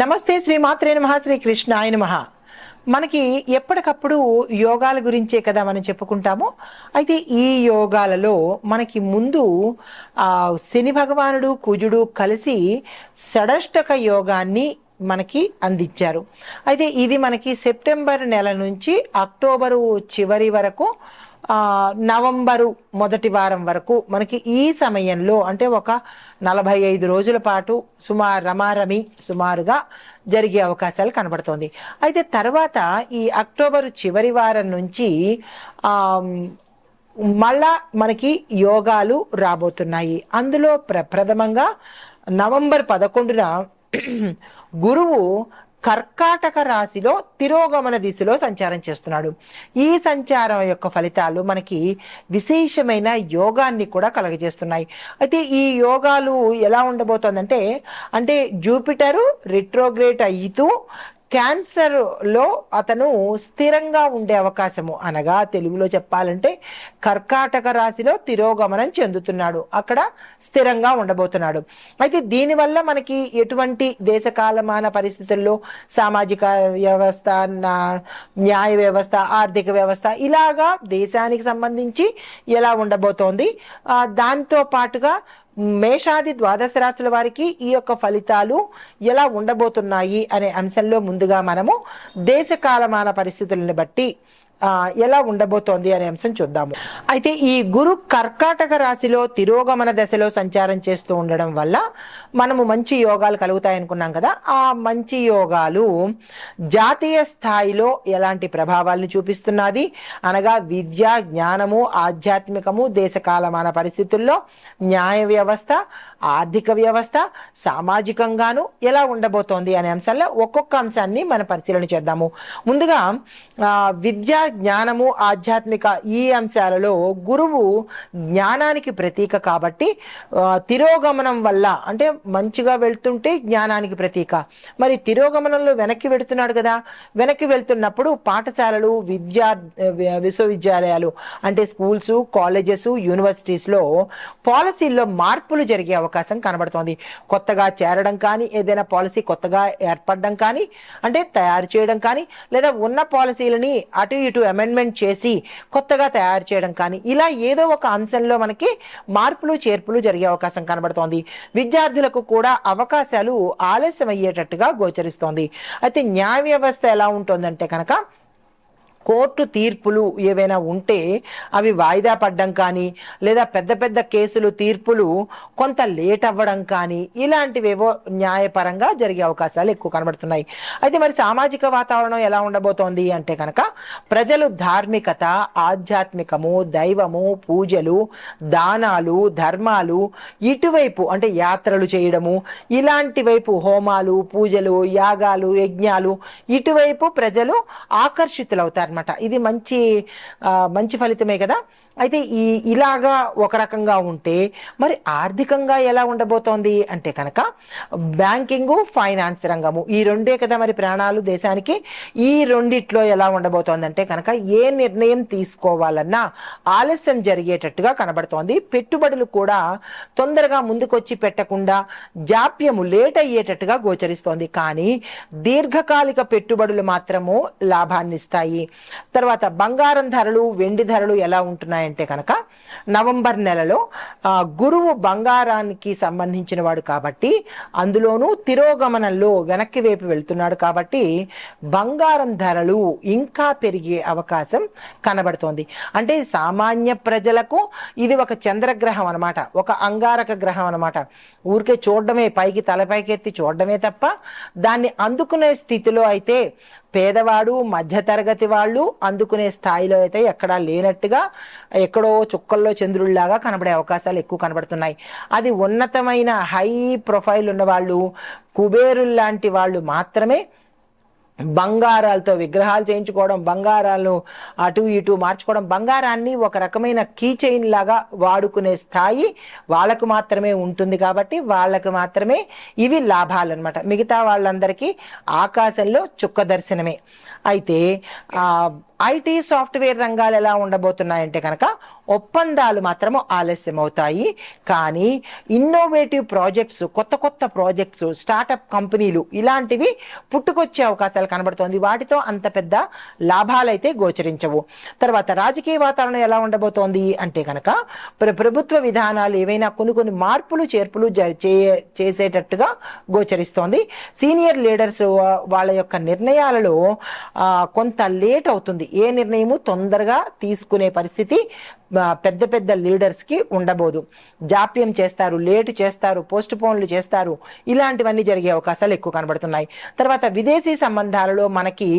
నమస్తే శ్రీ మాత్రే నమ శ్రీ కృష్ణ ఆయన మహా మనకి ఎప్పటికప్పుడు యోగాల గురించే కదా మనం చెప్పుకుంటాము. అయితే ఈ యోగాలలో మనకి ముందు ఆ శని భగవానుడు కుజుడు కలిసి షడష్టక యోగాన్ని మనకి అందించారు. అయితే ఇది మనకి సెప్టెంబర్ నెల నుంచి అక్టోబరు చివరి వరకు నవంబరు మొదటి వారం వరకు మనకి ఈ సమయంలో అంటే ఒక నలభై ఐదు రోజుల పాటు సుమారు రమారమి సుమారుగా జరిగే అవకాశాలు కనబడుతోంది. అయితే తర్వాత ఈ అక్టోబరు చివరి వారం నుంచి మళ్ళా మనకి యోగాలు రాబోతున్నాయి. అందులో ప్ర ప్రథమంగా నవంబర్ పదకొండున గురువు కర్కాటక రాశిలో తిరోగమన దిశలో సంచారం చేస్తున్నాడు. ఈ సంచారం యొక్క ఫలితాలు మనకి విశేషమైన యోగాన్ని కూడా కలగజేస్తున్నాయి. అయితే ఈ యోగాలు ఎలా ఉండబోతోందంటే అంటే జూపిటరు రిట్రోగ్రేట్ అయితూ క్యాన్సర్లో అతను స్థిరంగా ఉండే అవకాశము. అనగా తెలుగులో చెప్పాలంటే కర్కాటక రాశిలో తిరోగమనం చెందుతున్నాడు. అక్కడ స్థిరంగా ఉండబోతున్నాడు. అయితే దీనివల్ల మనకి ఎటువంటి దేశకాలమాన పరిస్థితుల్లో సామాజిక వ్యవస్థ న్యాయ వ్యవస్థ ఆర్థిక వ్యవస్థ ఇలాగా దేశానికి సంబంధించి ఎలా ఉండబోతోంది? దాంతో పాటుగా మేషాది ద్వాదశ రాశుల వారికి ఈ యొక్క ఫలితాలు ఎలా ఉండబోతున్నాయి అనే అంశంలో ముందుగా మనము దేశ కాలమాన పరిస్థితులను బట్టి ఎలా ఉండబోతోంది అనే అంశం చూద్దాము. అయితే ఈ గురు కర్కాటక రాశిలో తిరోగమన దశలో సంచారం చేస్తూ ఉండడం వల్ల మనము మంచి యోగాలు కలుగుతాయి అనుకున్నాం కదా ఆ మంచి యోగాలు జాతీయ స్థాయిలో ఎలాంటి ప్రభావాలను చూపిస్తున్నది? అనగా విద్య జ్ఞానము ఆధ్యాత్మికము దేశకాలమాన పరిస్థితుల్లో న్యాయ వ్యవస్థ ఆర్థిక వ్యవస్థ సామాజికంగాను ఎలా ఉండబోతోంది అనే అంశాల్లో ఒక్కొక్క అంశాన్ని మనం పరిశీలన చేద్దాము. ముందుగా విద్యా విద్య జ్ఞానము ఆధ్యాత్మిక ఈ అంశాలలో గురువు జ్ఞానానికి ప్రతీక కాబట్టి తిరోగమనం వల్ల అంటే మంచిగా వెళ్తుంటే జ్ఞానానికి ప్రతీక. మరి తిరోగమనంలో వెనక్కి వెళుతున్నాడు కదా. వెనక్కి వెళ్తున్నప్పుడు పాఠశాలలు విద్యా విశ్వవిద్యాలయాలు అంటే స్కూల్స్ కాలేజెస్ యూనివర్సిటీస్లో పాలసీల్లో మార్పులు జరిగే అవకాశం అవకాశం కనబడుతోంది. కొత్తగా చేరడం కానీ ఏదైనా పాలసీ కొత్తగా ఏర్పడడం కానీ అంటే తయారు చేయడం కానీ లేదా ఉన్న పాలసీలని అటు ఇటు అమెండ్మెంట్ చేసి కొత్తగా తయారు చేయడం కానీ ఇలా ఏదో ఒక అంశంలో మనకి మార్పులు చేర్పులు జరిగే అవకాశం కనబడుతోంది. విద్యార్థులకు కూడా అవకాశాలు ఆలస్యం అయ్యేటట్టుగా గోచరిస్తోంది. అయితే న్యాయ వ్యవస్థ ఎలా ఉంటుందంటే కనుక కోర్టు తీర్పులు ఏవైనా ఉంటే అవి వాయిదా పడ్డం కానీ లేదా పెద్ద పెద్ద కేసులు తీర్పులు కొంత లేట్ అవ్వడం కానీ ఇలాంటివేవో న్యాయపరంగా జరిగే అవకాశాలు ఎక్కువ కనబడుతున్నాయి. అయితే మరి సామాజిక వాతావరణం ఎలా ఉండబోతోంది అంటే కనుక ప్రజలు ధార్మికత ఆధ్యాత్మికము దైవము పూజలు దానాలు ధర్మాలు ఇటువైపు అంటే యాత్రలు చేయడము ఇలాంటి వైపు హోమాలు పూజలు యాగాలు యజ్ఞాలు ఇటువైపు ప్రజలు ఆకర్షితులవుతారు. అనమాట ఇది మంచి మంచి ఫలితమే కదా. అయితే ఈ ఇలాగా ఒక రకంగా ఉంటే మరి ఆర్థికంగా ఎలా ఉండబోతోంది అంటే కనుక బ్యాంకింగ్ ఫైనాన్స్ రంగము. ఈ రెండే కదా మరి ప్రాణాలు దేశానికి. ఈ రెండిట్లో ఎలా ఉండబోతోంది అంటే కనుక ఏ నిర్ణయం తీసుకోవాలన్నా ఆలస్యం జరిగేటట్టుగా కనబడుతోంది. పెట్టుబడులు కూడా తొందరగా ముందుకొచ్చి పెట్టకుండా జాప్యము లేట్ అయ్యేటట్టుగా గోచరిస్తోంది. కానీ దీర్ఘకాలిక పెట్టుబడులు మాత్రము లాభాన్నిస్తాయి. తర్వాత బంగారం ధరలు వెండి ధరలు ఎలా ఉంటున్నాయంటే కనుక నవంబర్ నెలలో ఆ, గురువు బంగారానికి సంబంధించిన వాడు కాబట్టి అందులోనూ తిరోగమనంలో వెనక్కి వైపు వెళ్తున్నాడు కాబట్టి బంగారం ధరలు ఇంకా పెరిగే అవకాశం కనబడుతోంది. అంటే సామాన్య ప్రజలకు ఇది ఒక చంద్రగ్రహం అనమాట ఒక అంగారక గ్రహం అనమాట ఊరికే చూడడమే పైకి తలపైకెత్తి చూడడమే తప్ప దాన్ని అందుకునే స్థితిలో అయితే పేదవాడు మధ్యతరగతి వాళ్ళు అందుకునే స్థాయిలో అయితే ఎక్కడా లేనట్టుగా ఎక్కడో చుక్కల్లో చంద్రుల్లాగా కనబడే అవకాశాలు ఎక్కువ కనబడుతున్నాయి. అది ఉన్నతమైన హై ప్రొఫైల్ ఉన్నవాళ్ళు కుబేరుల్లాంటి వాళ్ళు మాత్రమే బంగారాలతో విగ్రహాలు చేయించుకోవడం బంగారాలను అటు ఇటు మార్చుకోవడం బంగారాన్ని ఒక రకమైన కీ చైన్ లాగా వాడుకునే స్థాయి వాళ్ళకు మాత్రమే ఉంటుంది కాబట్టి వాళ్ళకు మాత్రమే ఇవి లాభాలు అనమాట మిగతా వాళ్ళందరికీ ఆకాశంలో చుక్క దర్శనమే. అయితే ఐటీ సాఫ్ట్వేర్ రంగాలు ఎలా ఉండబోతున్నాయంటే కనుక ఒప్పందాలు మాత్రము ఆలస్యం అవుతాయి కానీ ఇన్నోవేటివ్ ప్రాజెక్ట్స్ కొత్త కొత్త ప్రాజెక్ట్స్ స్టార్టప్ కంపెనీలు ఇలాంటివి పుట్టుకొచ్చే అవకాశాలు కనబడుతోంది. వాటితో అంత పెద్ద లాభాలైతే గోచరించవు. తర్వాత రాజకీయ వాతావరణం ఎలా ఉండబోతోంది అంటే కనుక ప్ర- ప్రభుత్వ విధానాలు ఏవైనా కొన్ని కొన్ని మార్పులు చేర్పులు జ- చేసేటట్టుగా గోచరిస్తోంది. సీనియర్ లీడర్స్ వాళ్ళ యొక్క నిర్ణయాలలో కొంత లేట్ అవుతుంది. ఏ నిర్ణయము తొందరగా తీసుకునే పరిస్థితి పెద్ద పెద్ద లీడర్స్కి ఉండబోదు. జాప్యం చేస్తారు లేట్ చేస్తారు పోస్ట్ పోన్లు చేస్తారు. ఇలాంటివన్నీ జరిగే అవకాశాలు ఎక్కువ కనబడుతున్నాయి. తర్వాత విదేశీ సంబంధాలలో మనకి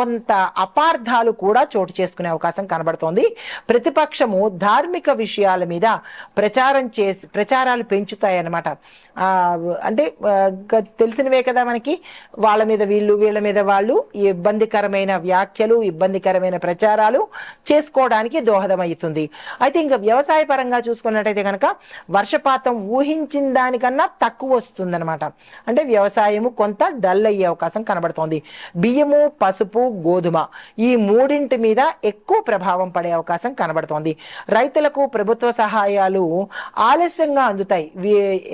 కొంత అపార్థాలు కూడా చోటు చేసుకునే అవకాశం కనబడుతోంది. ప్రతిపక్షము ధార్మిక విషయాల మీద ప్రచారం చేసి ప్రచారాలు పెంచుతాయి అన్నమాట అంటే తెలిసినవే కదా మనకి? వాళ్ళ మీద వీళ్ళు వీళ్ళ మీద వాళ్ళు ఇబ్బందికరమైన వ్యాఖ్యలు ఇబ్బందికరమైన ప్రచారాలు చేసుకోవడానికి దోహదమవుతుంది. అయితే ఇంకా వ్యవసాయ పరంగా చూసుకున్నట్టయితే కనుక వర్షపాతం ఊహించిన దానికన్నా తక్కువ వస్తుందన్నమాట. అంటే వ్యవసాయము కొంత డల్ అయ్యే అవకాశం కనబడుతోంది. బియ్యము పసుపు గోధుమ ఈ మూడింటి మీద ఎక్కువ ప్రభావం పడే అవకాశం కనబడుతోంది. రైతులకు ప్రభుత్వ సహాయాలు ఆలస్యంగా అందుతాయి.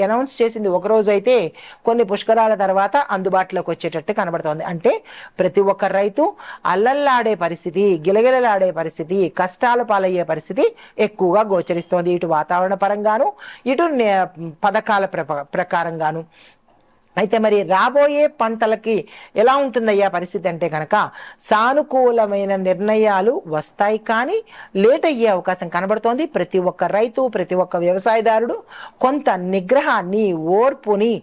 అనౌన్స్ చేసింది ఒక రోజు అయితే కొన్ని పుష్కరాల తర్వాత అందుబాటులోకి వచ్చేటట్టు కనబడుతోంది. అంటే ప్రతి ఒక్క రైతు అల్లల్లాడే పరిస్థితి గిలగిలలాడే పరిస్థితి కష్టాలు పాలయ్యే పరిస్థితి ఎక్కువగా గోచరిస్తోంది ఇటు వాతావరణ పరంగాను ఇటు నే- పథకాల ప్ర- ప్రకారంగాను. అయితే మరి రాబోయే పంటలకి ఎలా ఉంటుందయ్యా పరిస్థితి అంటే కనుక సానుకూలమైన నిర్ణయాలు వస్తాయి కానీ లేట్ అయ్యే అవకాశం కనబడుతోంది. ప్రతి ఒక్క రైతు ప్రతి ఒక్క వ్యవసాయదారుడు కొంత నిగ్రహాన్ని ఓర్పుని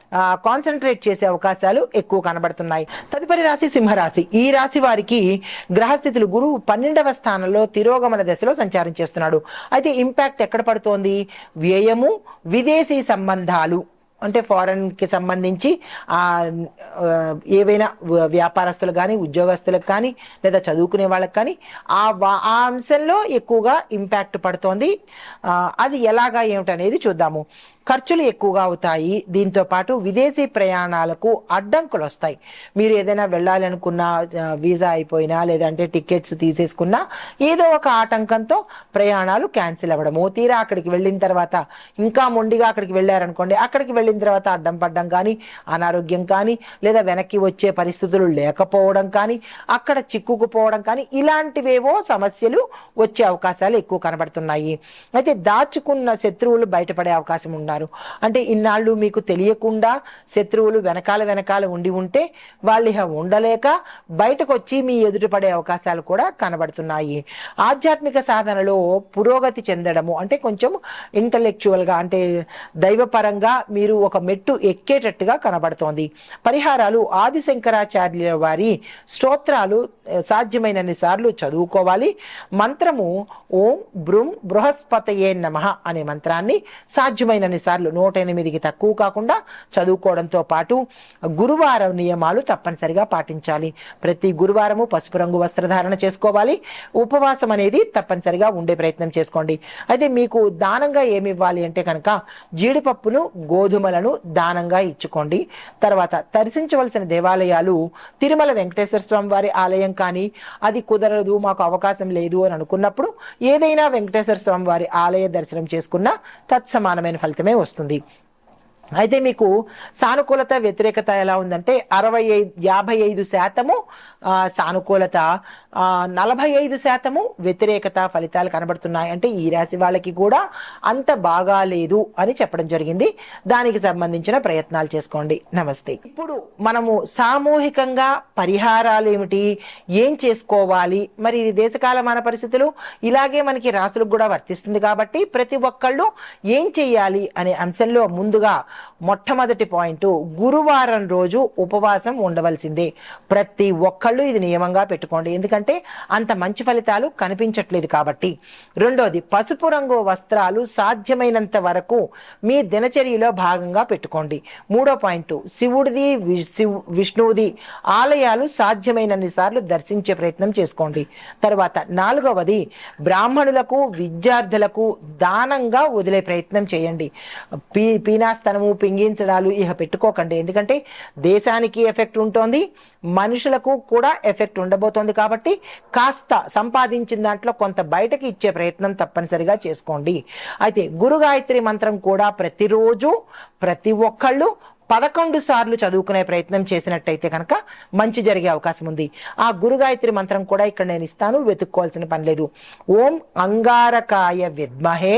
కాన్సన్ట్రేట్ చేసే అవకాశాలు ఎక్కువ కనబడుతున్నాయి. తదుపరి రాశి సింహరాశి. ఈ రాశి వారికి గ్రహస్థితులు గురువు పన్నెండవ స్థానంలో తిరోగమన దశలో సంచారం చేస్తున్నాడు. అయితే ఇంపాక్ట్ ఎక్కడ పడుతోంది? వ్యయము విదేశీ సంబంధాలు అంటే ఫారెన్కి సంబంధించి ఆ ఏవైనా వ్యాపారస్తులకు కానీ ఉద్యోగస్తులకు కానీ లేదా చదువుకునే వాళ్ళకి కానీ ఆ వా- ఆ అంశంలో ఎక్కువగా ఇంపాక్ట్ పడుతోంది. అది ఎలాగా ఏమిటనేది చూద్దాము. ఖర్చులు ఎక్కువగా అవుతాయి. దీంతో పాటు విదేశీ ప్రయాణాలకు అడ్డంకులు వస్తాయి మీరు ఏదైనా వెళ్ళాలనుకున్నా వీసా అయిపోయినా లేదంటే టికెట్స్ తీసేసుకున్నా ఏదో ఒక ఆటంకంతో ప్రయాణాలు క్యాన్సిల్ అవ్వడము. తీరా అక్కడికి వెళ్ళిన తర్వాత ఇంకా మొండిగా అక్కడికి వెళ్ళారనుకోండి అక్కడికి వెళ్ళిన తర్వాత అడ్డం పడ్డం కానీ అనారోగ్యం కానీ లేదా వెనక్కి వచ్చే పరిస్థితులు లేకపోవడం కానీ అక్కడ చిక్కుకుపోవడం కానీ ఇలాంటివేవో సమస్యలు వచ్చే అవకాశాలు ఎక్కువ కనబడుతున్నాయి. అయితే దాచుకున్న శత్రువులు బయటపడే అవకాశం ఉన్నారు అంటే ఇన్నాళ్ళు మీకు తెలియకుండా శత్రువులు వెనకాల వెనకాల ఉండి ఉంటే వాళ్ళు ఉండలేక బయటకు వచ్చి మీ ఎదుట పడే అవకాశాలు కూడా కనబడుతున్నాయి. ఆధ్యాత్మిక సాధనలో పురోగతి చెందడము అంటే కొంచెం ఇంటలెక్చువల్గా అంటే దైవపరంగా మీరు ఒక మెట్టు ఎక్కేటట్టుగా కనబడుతోంది. పరిహారాలు ఆది శంకరాచార్యుల వారి స్తోత్రాలు సాధ్యమైనన్ని సార్లు చదువుకోవాలి. మంత్రము ఓం బృం బృహస్పతయే నమ అనే మంత్రాన్ని సాధ్యమైనన్ని సార్లు నూట ఎనిమిదికి తక్కువ కాకుండా చదువుకోవడంతో పాటు గురువారం నియమాలు తప్పనిసరిగా పాటించాలి. ప్రతి గురువారము పసుపు రంగు వస్త్రధారణ చేసుకోవాలి. ఉపవాసం అనేది తప్పనిసరిగా ఉండే ప్రయత్నం చేసుకోండి. అయితే మీకు దానంగా ఏమి ఇవ్వాలి అంటే కనుక జీడిపప్పును గోధుమలను దానంగా ఇచ్చుకోండి. తర్వాత దర్శించవలసిన దేవాలయాలు తిరుమల వెంకటేశ్వర స్వామి వారి ఆలయం కానీ అది కుదరదు మాకు అవకాశం లేదు అని అనుకున్నప్పుడు ఏదైనా వెంకటేశ్వర స్వామి వారి ఆలయ దర్శనం చేసుకున్నా తత్సమానమైన ఫలితమే వస్తుంది. అయితే మీకు సానుకూలత వ్యతిరేకత ఎలా ఉందంటే అరవై ఐదు యాభై ఐదు శాతము సానుకూలత నలభై ఐదు శాతము వ్యతిరేకత ఫలితాలు కనబడుతున్నాయి. అంటే ఈ రాశి వాళ్ళకి కూడా అంత బాగా లేదు అని చెప్పడం జరిగింది. దానికి సంబంధించిన ప్రయత్నాలు చేసుకోండి. నమస్తే. ఇప్పుడు మనము సామూహికంగా పరిహారాలు ఏమిటి? ఏం చేసుకోవాలి? మరి ఇది దేశకాలమాన పరిస్థితులు. ఇలాగే మనకి రాసులకు కూడా వర్తిస్తుంది కాబట్టి ప్రతి ఒక్కళ్ళు ఏం చేయాలి అనే అంశంలో ముందుగా మొట్టమొదటి పాయింట్ గురువారం రోజు ఉపవాసం ఉండవలసిందే. ప్రతి ఒక్కళ్ళు ఇది నియమంగా పెట్టుకోండి. ఎందుకంటే అంత మంచి ఫలితాలు కనిపించట్లేదు కాబట్టి. రెండోది పసుపు రంగు వస్త్రాలు సాధ్యమైనంత వరకు మీ దినచర్యలో భాగంగా పెట్టుకోండి. మూడో పాయింట్ శివుడిది విష్ణువుది ఆలయాలు సాధ్యమైనన్ని సార్లు దర్శించే ప్రయత్నం చేసుకోండి. తర్వాత నాలుగవది బ్రాహ్మణులకు విద్యార్థులకు దానంగా వదిలే ప్రయత్నం చేయండి. పీ పీనాస్తనము పింగించడాలు ఇహ పెట్టుకోకండి. ఎందుకంటే దేశానికి ఎఫెక్ట్ ఉంటుంది మనుషులకు కూడా ఎఫెక్ట్ ఉండబోతోంది కాబట్టి కాస్త సంపాదించిన దాంట్లో కొంత బయటకి ఇచ్చే ప్రయత్నం తప్పనిసరిగా చేసుకోండి. అయితే గురు గాయత్రి మంత్రం కూడా ప్రతిరోజు ప్రతి ఒక్కళ్ళు పదకొండు సార్లు చదువుకునే ప్రయత్నం చేసినట్టయితే కనుక మంచి జరిగే అవకాశం ఉంది. ఆ గురుగాయత్రి మంత్రం కూడా ఇక్కడ నేను ఇస్తాను వెతుక్కోవాల్సిన పని లేదు. ఓం అంగారకాయ విద్మహే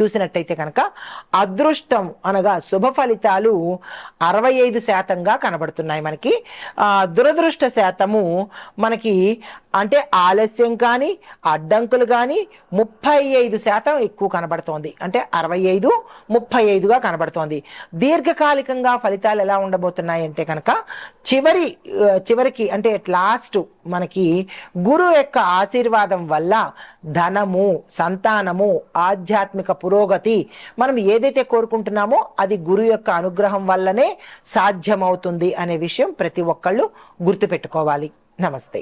చూసినట్టయితే కనుక అదృష్టం అనగా శుభ ఫలితాలు అరవై ఐదు శాతంగా కనబడుతున్నాయి మనకి. దురదృష్ట శాతము మనకి అంటే ఆలస్యం కానీ అడ్డంకులు కానీ ముప్పై ఐదు శాతం ఎక్కువ కనబడుతోంది. అంటే అరవై ఐదు ముప్పై ఐదుగా కనబడుతోంది. దీర్ఘకాలికంగా ఫలితాలు ఎలా ఉండబోతున్నాయి అంటే కనుక చివరి చివరికి అంటే లాస్ట్ మనకి గురు యొక్క ఆశీర్వాదం వల్ల ధనము సంతానము ఆధ్యాత్మిక పురోగతి మనం ఏదైతే కోరుకుంటున్నామో అది గురు యొక్క అనుగ్రహం వల్లనే సాధ్యమవుతుంది అనే విషయం ప్రతి ఒక్కళ్ళు గుర్తుపెట్టుకోవాలి. నమస్తే.